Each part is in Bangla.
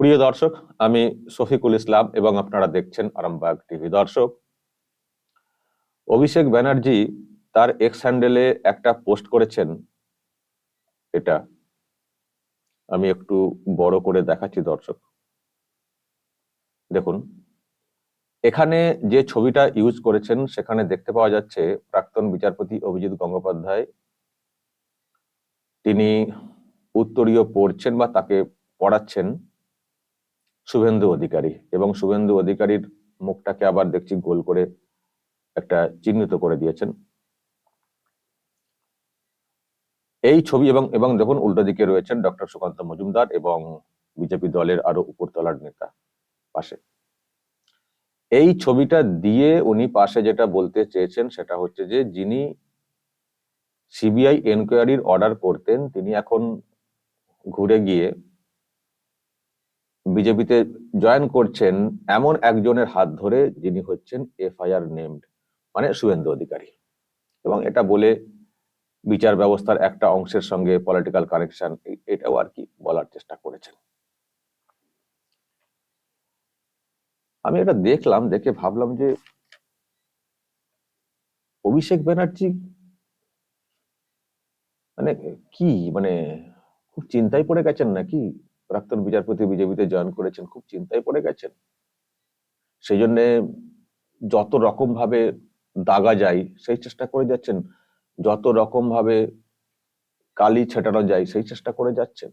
প্রিয় দর্শক, আমি শফিকুল ইসলাম এবং আপনারা দেখছেন আরামবাগ টিভি। দর্শক, অভিষেক ব্যানার্জি তার এক্স হ্যান্ডেলে একটা পোস্ট করেছেন। এটা আমি একটু বড় করে দেখাচ্ছি দর্শক। দেখুন, এখানে যে ছবিটা ইউজ করেছেন, সেখানে দেখতে পাওয়া যাচ্ছে প্রাক্তন বিচারপতি অভিজিৎ গঙ্গোপাধ্যায়। তিনি উত্তরীয় পড়ছেন বা তাকে পড়াচ্ছেন। শুভেন্দু অধিকারী এবং শুভেন্দু অধিকারীর মুখটাকে আবার দেখছি গোল করে একটা চিহ্নিত করে দিয়েছেন। এই ছবি এবং এবং দেখুন উল্টো দিকে রয়েছেন ডক্টর সুকান্ত মজুমদার এবং বিজেপি দলের আরও উপরতলার নেতা পাশে। এই ছবিটা দিয়ে উনি পাশে যেটা বলতে চেয়েছেন সেটা হচ্ছে যে, যিনি সিবিআই এনকোয়ারির অর্ডার করতেন, তিনি এখন ঘুরে গিয়ে বিজেপিতে জয়েন করছেন এমন একজনের হাত ধরে যিনি হচ্ছেন এফআইআর নেমড মানে শুভেন্দু অধিকারী। এবং এটা বলে বিচার ব্যবস্থার একটা অংশের সঙ্গে পলিটিক্যাল কানেকশন এটাও আর কি বলার চেষ্টা করেছেন। আমি এটা দেখলাম, দেখে ভাবলাম যে অভিষেক ব্যানার্জি মানে কি মানে খুব চিন্তায় পড়ে গেছেন নাকি? প্রাক্তন বিচারপতি বিজেপিতে জয়েন করেছেন, খুব চিন্তায় পড়ে গেছেন। সেই জন্যে যত রকম ভাবে দাগা যায়, সেই চেষ্টা করে যাচ্ছেন। যত রকম ভাবে কালি ছেটানো যায়, সেই চেষ্টা করে যাচ্ছেন।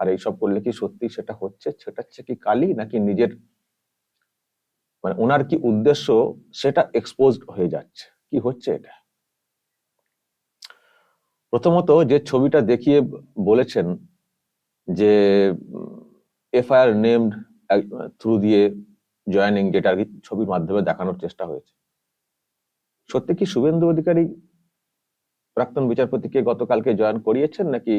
আর এইসব করলে কি সত্যি সেটা হচ্ছে? ছেটাচ্ছে কি কালি, নাকি নিজের মানে ওনার কি উদ্দেশ্য সেটা এক্সপোজ হয়ে যাচ্ছে? কি হচ্ছে এটা? প্রথমত যে ছবিটা দেখিয়ে বলেছেন যে এফআইআর নেমড থ্রু দিয়ে জয়েনিং যেটা আর কি ছবির মাধ্যমে দেখানোর চেষ্টা হয়েছে। সত্যি কি শুভেন্দু অধিকারী প্রাক্তন বিচারপতিকে গতকালকে জয়েন করিয়েছেন নাকি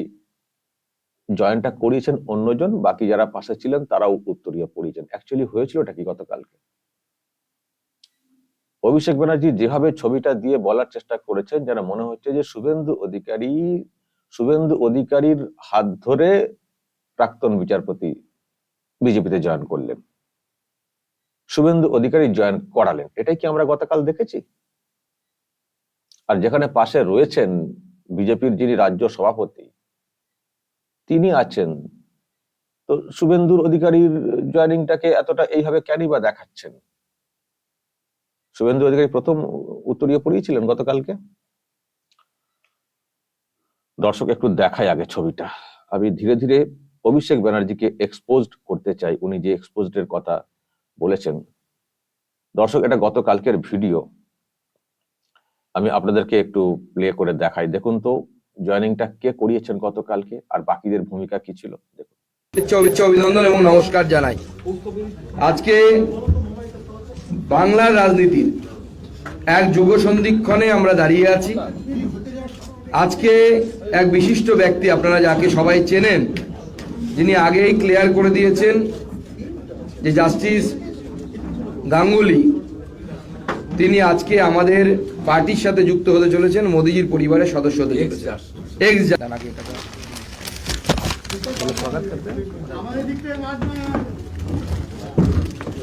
জয়েনটা করিয়েছেন অন্যজন? বাকি যারা পাশে ছিলেন তারাও উত্তরীয় পড়িয়েছেন অ্যাকচুয়ালি হয়েছিলটা কি গতকালকে? অভিষেক ব্যানার্জি যেভাবে ছবিটা দিয়ে বলার চেষ্টা করেছেন, যেন মনে হচ্ছে যে শুভেন্দু অধিকারী, শুভেন্দু অধিকারীর হাত ধরে প্রাক্তন বিচারপতি বিজেপিতে জয়েন করলেন। শুভেন্দু অধিকারী জয়েন করালেন। এটাই কি আমরা গতকাল দেখেছি? আর যেখানে পাশে রয়েছেন বিজেপির যিনি রাজ্য সভাপতি, তিনি আছেন। তো শুভেন্দুর অধিকারীর জয়েনিংটাকে এতটা এইভাবে কেনই বা দেখাচ্ছেন? শুভেন্দু অধিকারী প্রথম উত্তরীয় পড়িয়েছিলেন গতকালকে? দর্শক, একটু দেখাই আগে ছবিটা। আমি ধীরে ধীরে অভিষেক ব্যানার্জিকে এক্সপোজ করতে চাই। উনি যে এক্সপোজড এর কথা বলেছেন। দর্শক, এটা গতকালকের ভিডিও। আমি আপনাদেরকে একটু প্লে করে দেখাই। দেখুন তো জয়েনিংটা কে করিয়েছেন গতকালকে আর বাকিদের ভূমিকা কি ছিল? দেখুন। অভিনন্দন এবং নমস্কার জানাই। আজকে বাংলার রাজনীতির এক যুগ সন্ধিক্ষণে আমরা দাঁড়িয়ে আছি। আজকে এক বিশিষ্ট ব্যক্তি, আপনারা যাকে সবাই চেনেন যিনি আগেই ক্লিয়ার করে দিয়েছেন যে জাস্টিস গাঙ্গুলি তিনি আজকে আমাদের পার্টির সাথে যুক্ত হতে চলেছেন মোদিজির পরিবারের সদস্য হতে চলেছেন। এক্স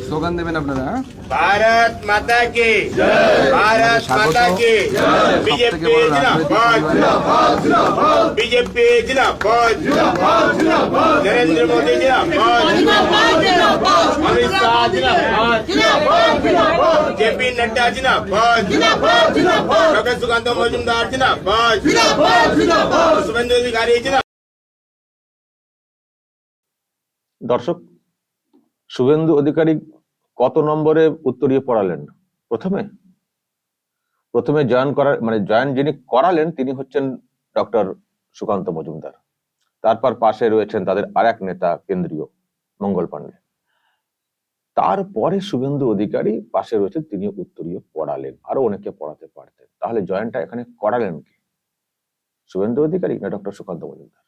স্লোগান দেবেন আপনারা ভারত মাতা কি? ভারত মাতা কি? বিজেপি জিন্দাবাদ বিজেপি জিন্দাবাদ নরেন্দ্র মোদি জিন্দাবাদ অমিত শাহ জিন্দাবাদ জেপি নড্ডা সুকান্ত মজুমদার শুভেন্দু অধিকারী দর্শক শুভেন্দু অধিকারী কত নম্বরে উত্তরীয় পড়ালেন? প্রথমে? প্রথমে জয়েন করার মানে জয়েন যিনি করালেন, তিনি হচ্ছেন ডক্টর সুকান্ত মজুমদার। তারপর পাশে রয়েছেন তাদের আর এক নেতা কেন্দ্রীয় মঙ্গল পাণ্ডে তারপরে শুভেন্দু অধিকারী পাশে রয়েছেন, তিনি উত্তরীয় পড়ালেন, আরও অনেকে পড়াতে পারতেন। তাহলে জয়েনটা এখানে করালেন কি? শুভেন্দু অধিকারী না ডক্টর সুকান্ত মজুমদার?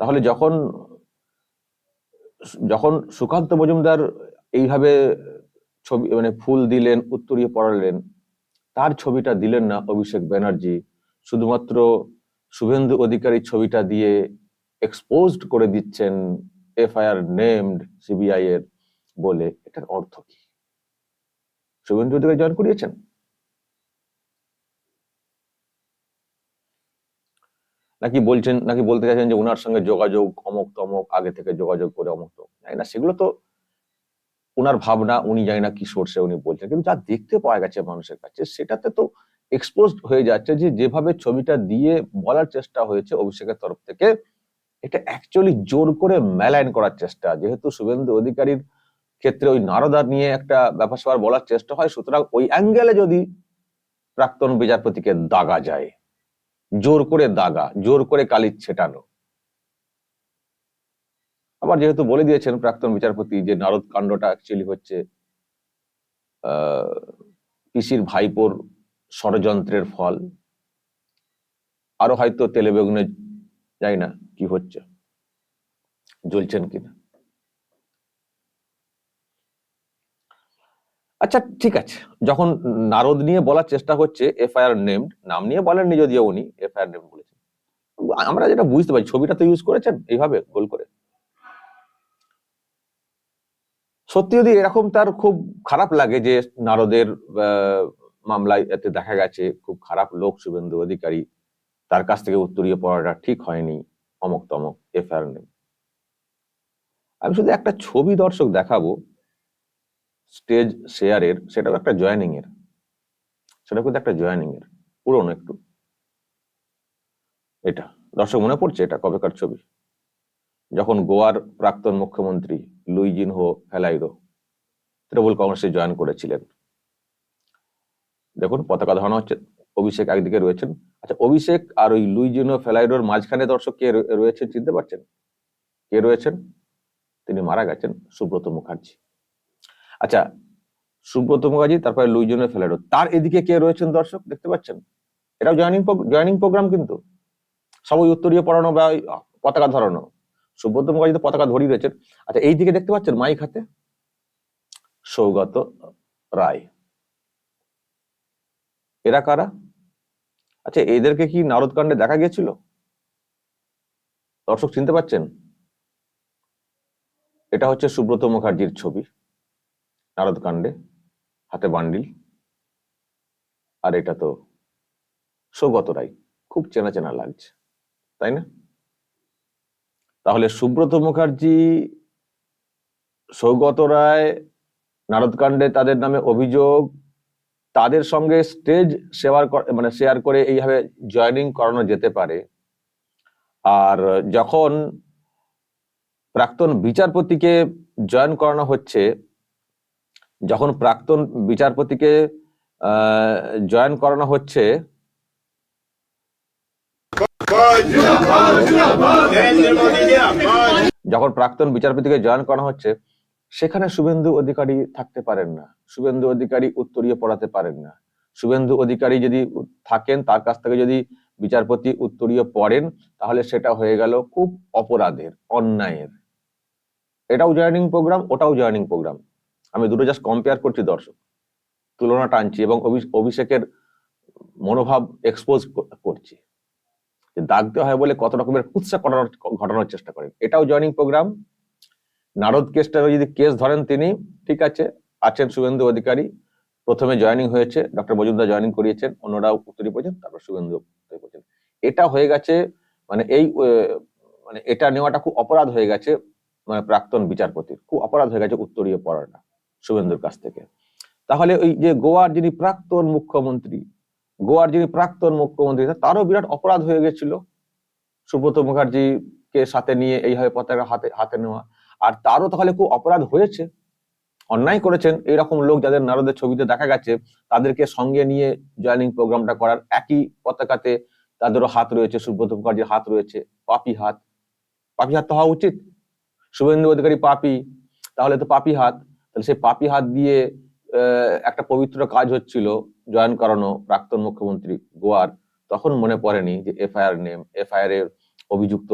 তাহলে যখন যখন সুকান্ত মজুমদার এইভাবে ছবি মানে ফুল দিলেন, উত্তরীয় পড়ালেন, তার ছবিটা দিলেন না অভিষেক ব্যানার্জি। শুধুমাত্র শুভেন্দু অধিকারী ছবিটা দিয়ে এক্সপোজড করে দিচ্ছেন এফআইআর নেমড সিবিআই এর বলে। এটার অর্থ কি? শুভেন্দু অধিকারী জয়েন করিয়েছেন? নাকি বলছেন, নাকি বলতে চাইছেন যে ওনার সঙ্গে যোগাযোগ অমক তমক, আগে থেকে যোগাযোগ করে অমক তমক? জানি না, সেগুলো তো ওনার ভাবনা, উনি জানি না কি সোর্সে উনি বলছেন, কিন্তু যা দেখতে পাওয়া গেছে মানুষের কাছে, সেটাতে তো এক্সপোজ হয়ে যাচ্ছে যে যেভাবে ছবিটা দিয়ে বলার চেষ্টা হয়েছে অভিষেকের তরফ থেকে, এটা অ্যাকচুয়ালি জোর করে মেলাইন করার চেষ্টা। যেহেতু শুভেন্দু অধিকারীর ক্ষেত্রে ওই নারদার নিয়ে একটা ব্যাপার স্যাপার বলার চেষ্টা হয়, সুতরাং ওই অ্যাঙ্গেলে যদি প্রাক্তন বিচারপতিকে দাগা যায় জোর করে দাগা, জোর করে কালির ছেটানো। আবার যেহেতু বলে দিয়েছেন প্রাক্তন বিচারপতি যে নারদ কাণ্ডটা অ্যাকচুয়ালি হচ্ছে পিসির ভাইপোর ষড়যন্ত্রের ফল। আরও হয়তো তেলে বেগুনে যাই না কি হচ্ছে, জ্বলছেন কিনা। আচ্ছা ঠিক আছে। যখন নারদ নিয়ে বলার চেষ্টা হচ্ছে, এফআইআর নেমড, নাম নিয়ে বলেননি যদিও উনি এফআইআর নেমড বলেছেন। আমরা যেটা বুঝতে পারি, ছবিটা তো ইউজ করেছেন, এইভাবে গোল করে। সত্যি যদি এরকম তার খুব খারাপ লাগে যে নারদের মামলায় এতে দেখা গেছে, খুব খারাপ লোক, শুভেন্দু অধিকারী, তার কাছ থেকে উত্তরীয় পড়াটা ঠিক হয়নি, অমক তমক, এফআইআর নেই আমি শুধু একটা ছবি দর্শক দেখাবো স্টেজ শেয়ারের সেটাও একটা জয়েনিং এর। সেটা কিন্তু একটা জয়েনিং এর, পুরনো একটু। এটা, দর্শক মনে পড়ছে এটা কবেকার ছবি? যখন গোয়ার প্রাক্তন মুখ্যমন্ত্রী লুইজিনহো ফেলাইরো তৃণমূল কংগ্রেসে জয়েন করেছিলেন। দেখুন, পতাকা ধরানো হচ্ছে, অভিষেক একদিকে রয়েছেন। আচ্ছা অভিষেক আর ওই লুইজিনো ফেলাইরোর মাঝখানে দর্শক কে রয়ে- রয়েছেন, চিনতে পারছেন? কে রয়েছেন? তিনি মারা গেছেন সুব্রত মুখার্জি। আচ্ছা সুব্রত মুখার্জি, তারপরে লুইজিনো ফেলাইরো তার এদিকে কে রয়েছেন দর্শক? দেখতে পাচ্ছেন? এটাও জয়নিং জয়েনিং প্রোগ্রাম কিন্তু। সব ওই উত্তরীয় পড়ানো বা পতাকা ধরানো। সুব্রত মুখার্জি তো পতাকা ধরিয়ে রয়েছেন। আচ্ছা এই দিকে দেখতে পাচ্ছেন মাইক হাতে? সৌগত রায়। এরা কারা? আচ্ছা এদেরকে কি নারদকাণ্ডে দেখা গিয়েছিল? দর্শক চিনতে পাচ্ছেন? এটা হচ্ছে সুব্রত মুখার্জির ছবি। নারদকাণ্ডে হাতে বান্ডিল। আর এটা তো সৌগত রায়, খুব চেনা চেনা লাগছে, তাই না? তাহলে সুব্রত মুখার্জি, সৌগত রায় নারদকাণ্ডে তাদের নামে অভিযোগ, তাদের সঙ্গে স্টেজ শেয়ার মানে শেয়ার করে এইভাবে জয়েনিং করানো যেতে পারে। আর যখন প্রাক্তন বিচারপতিকে জয়েন করানো হচ্ছে যখন প্রাক্তন বিচারপতিকে জয়েন করানো হচ্ছে, যখন প্রাক্তন বিচারপতিকে জয়েন করা হচ্ছে, সেখানে শুভেন্দু অধিকারী থাকতে পারেন না। শুভেন্দু অধিকারী উত্তরীয় পড়াতে পারেন না। শুভেন্দু অধিকারী যদি থাকেন, তার কাছ থেকে যদি বিচারপতি উত্তরীয় পড়েন, তাহলে সেটা হয়ে গেল খুব অপরাধের, অন্যায়ের। এটাও জয়নিং প্রোগ্রাম, ওটাও জয়নিং প্রোগ্রাম। আমি দুটো জাস্ট কম্পেয়ার করছি দর্শক। তুলনা টানছি এবং অভি- অভিষেকের মনোভাব এক্সপোজ করছি। দাগ দেওয়া হয় বলে কত রকমের কুৎসা করানোর ঘটানোর চেষ্টা করেন। এটাও জয়েনিং প্রোগ্রাম নারদ কেসটা যদি কেস ধরেন তিনি, ঠিক আছে, আছেন শুভেন্দু অধিকারী। প্রথমে জয়েনিং হয়েছে ডক্টর মজুমদার জয়েনিং করিয়েছেন, অন্যরাও উত্তরী পড়েছেন তারপর শুভেন্দু পড়েছেন এটা হয়ে গেছে মানে এই মানে এটা নেওয়াটা খুব অপরাধ হয়ে গেছে মানে প্রাক্তন বিচারপতির। খুব অপরাধ হয়ে গেছে উত্তরীয় পড়াটা। শুভেন্দুর কাছ থেকে। তাহলে ওই যে গোয়ার যিনি প্রাক্তন মুখ্যমন্ত্রী, গোয়ার যিনি প্রাক্তন মুখ্যমন্ত্রী, তারও বিরাট অপরাধ হয়ে গেছিল। সুব্রত মুখার্জিকে সাথে নিয়ে এইভাবে পতাকা হাতে হাতে নেওয়া। আর তারও তাহলে খুব অপরাধ হয়েছে। অন্যায় করেছেন এইরকম লোক যাদের নারদের ছবিতে দেখা গেছে, তাদেরকে সঙ্গে নিয়ে জয়েনিং প্রোগ্রামটা করার একই পতাকাতে তাদেরও হাত রয়েছে, সুব্রত মুখার্জির হাত রয়েছে, পাপি হাত। পাপি হাত তো হওয়া উচিত। শুভেন্দু অধিকারী পাপি, তাহলে তো পাপি হাত। তাহলে সেই পাপি হাত দিয়ে একটা পবিত্র কাজ হচ্ছিল জয়েন করানো প্রাক্তন মুখ্যমন্ত্রী গোয়ার। তখন মনে পড়েনি যে এফআইআর নেম, এফআইআর এর অভিযুক্ত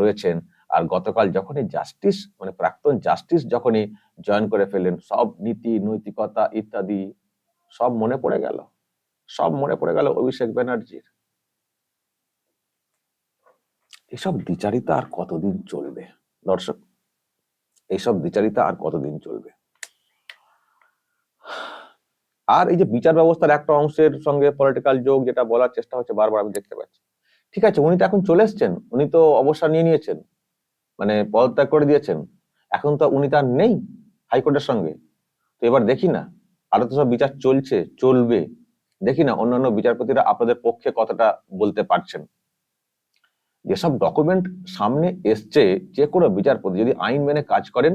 রয়েছেন। আর গতকাল যখনই জাস্টিস মানে প্রাক্তন জাস্টিস যখনই জয়েন করে ফেললেন, সব নীতি, নৈতিকতা ইত্যাদি সব মনে পড়ে গেল। সব মনে পড়ে গেল অভিষেক ব্যানার্জির। এসব বিচারিতা আর কতদিন চলবে? দর্শক এইসব বিচারিতা আর কতদিন চলবে? আর এই যে বিচার ব্যবস্থার একটা অংশের সঙ্গে পলিটিক্যাল যোগ যেটা বলার চেষ্টা হচ্ছে বারবার আমি দেখতে পাচ্ছি। ঠিক আছে, উনি তো এখন চলে এসছেন, উনি তো অবসর নিয়ে নিয়েছেন মানে পদত্যাগ করে দিয়েছেন, এখন তো উনি তার নেই হাইকোর্টের সঙ্গে। তো এবার দেখি না, আরও তো সব বিচার চলছে, চলবে। দেখি না অন্যান্য বিচারপতিরা আপনাদের পক্ষে কথাটা বলতে পারছেন। যেসব ডকুমেন্ট সামনে এসছে, যে কোনো বিচারপতি যদি আইন মেনে কাজ করেন,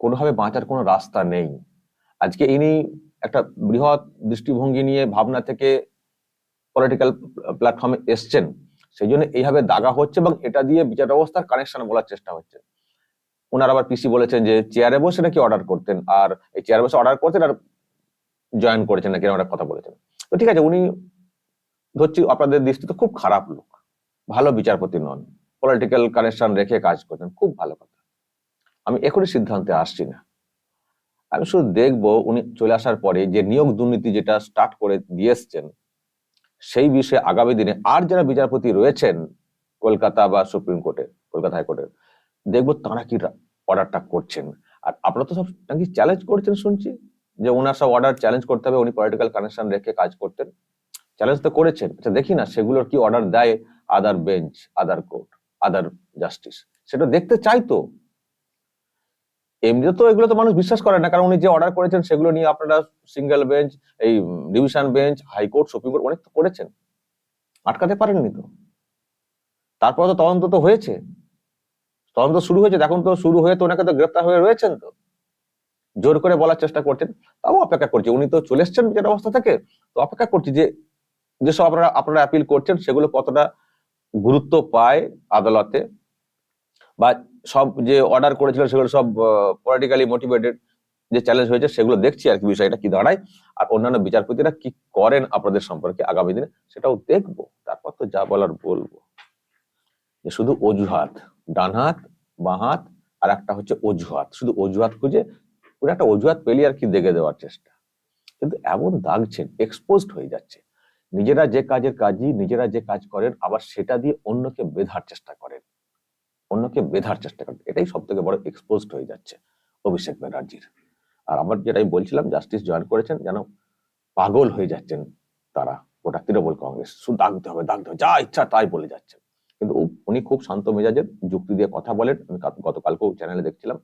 কোনোভাবে বাঁচার কোনো রাস্তা নেই। আজকে ইনি একটা বৃহৎ দৃষ্টিভঙ্গি নিয়ে ভাবনা থেকে পলিটিক্যাল প্ল্যাটফর্মে এসছেন, সেই জন্য এইভাবে দাগা হচ্ছে এবং এটা দিয়ে বিচার ব্যবস্থার কানেকশন বলার চেষ্টা হচ্ছে। ওনার আবার পিসি বলেছেন যে চেয়ারে বসে নাকি অর্ডার করতেন, আর এই চেয়ারে বসে অর্ডার করতেন আর জয়েন করেছেন নাকি একটা কথা বলেছেন। তো ঠিক আছে, উনি ধরছি আপনাদের দৃষ্টিতে খুব খারাপ লোক, ভালো বিচারপতি নন পলিটিক্যাল কানেকশন রেখে কাজ করতেন, খুব ভালো কথা। আমি এখনই সিদ্ধান্তে আসছি না। আমি শুধু দেখব উনি চলে আসার পরে যে নিয়োগ দুর্নীতি যেটা স্টার্ট করে দিয়ে এসছেন, সেই বিষয়ে আগামী দিনে আর যারা বিচারপতি রয়েছেন কলকাতা বা সুপ্রিম কোর্টে, কলকাতা হাইকোর্টের, দেখব তারা কি অর্ডারটা করছেন। আর আপনারা তো সব নাকি চ্যালেঞ্জ করছেন শুনছি, যে ওনার সব অর্ডার চ্যালেঞ্জ করতে হবে, উনি পলিটিক্যাল কানেকশন রেখে কাজ করতেন। চ্যালেঞ্জ তো করেছেন আচ্ছা দেখি না, সেগুলোর কি অর্ডার দেয় other bench other court other justice সেটা দেখতে চাই তো। এমনিতে তো এগুলো তো মানুষ বিশ্বাস করে না, কারণ উনি যে অর্ডার করেছেন সেগুলো নিয়ে আপনারা সিঙ্গেল বেঞ্চ এই division bench high court supreme court অনেক তো করেছেন। আটকাতে পারেননি তো। তারপর তো তদন্ত তো হয়েছে। তদন্ত শুরু হয়েছে, এখন তো শুরু হয়ে তো ওনাকে তো গ্রেপ্তার হয়ে রয়েছেন তো। জোর করে বলার চেষ্টা করছেন, তাও অপেক্ষা করছি। উনি তো চলে এসছেন বিচার অবস্থা থেকে, তো অপেক্ষা করছি যে যেসব আপনারা আপনারা অ্যাপিল করছেন, সেগুলো কতটা গুরুত্ব পায় আদালতে বা সব যে অর্ডার করেছিল সেগুলো সব পলিটিক্যালি মোটিভেটেড যে চ্যালেঞ্জ হয়েছে সেগুলো দেখছি আর কি, বিষয়টা কি দাঁড়ায়। আর অন্যান্য বিচারপতিরা কি করেন আপনাদের সম্পর্কে আগামী দিনে সেটাও দেখব। তারপর তো যা বলার বলব। যে শুধু অজুহাত, ডান হাত আর একটা হচ্ছে অজুহাত। শুধু অজুহাত খুঁজে পুরো একটা অজুহাত পেলি আর কি দেখে দেওয়ার চেষ্টা। কিন্তু এমন দাগছেন এক্সপোজড হয়ে যাচ্ছে। নিজেরা যে কাজের কাজই নিজেরা যে কাজ করেন, আবার সেটা দিয়ে অন্যকে বেধার চেষ্টা করেন। অন্যকে বেধার চেষ্টা করেন এটাই সব থেকে বড় এক্সপোজড হয়ে যাচ্ছে অভিষেক ব্যানার্জির। আর আমার যেটা আমি বলছিলাম জাস্টিস জয়েন করেছেন, যেন পাগল হয়ে যাচ্ছেন তারা, গোটা তৃণমূল কংগ্রেস। শুধু দাগতে হবে দাগতে হবে, যা ইচ্ছা তাই বলে যাচ্ছেন। কিন্তু উনি খুব শান্ত মেজাজের যুক্তি দিয়ে কথা বলেন। আমি গতকালকেও চ্যানেলে দেখছিলাম।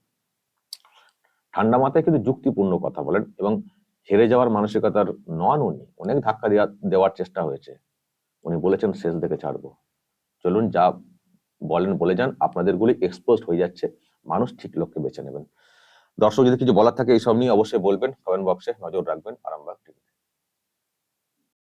ঠান্ডা মাথায় কিন্তু যুক্তিপূর্ণ কথা বলেন এবং হেরে যাওয়ার মানসিকতার নন উনি। অনেক ধাক্কা দেওয়া দেওয়ার চেষ্টা হয়েছে। উনি বলেছেন, শেষ দেখে ছাড়বো। চলুন, যা বলেন, বলে যান, আপনাদের গুলি এক্সপোজ হয়ে যাচ্ছে। মানুষ ঠিক লোককে বেছে নেবেন। দর্শক, যদি কিছু বলার থাকে এইসব নিয়ে অবশ্যই বলবেন। কমেন্ট বক্সে নজর রাখবেন। আরামবাগ টিভি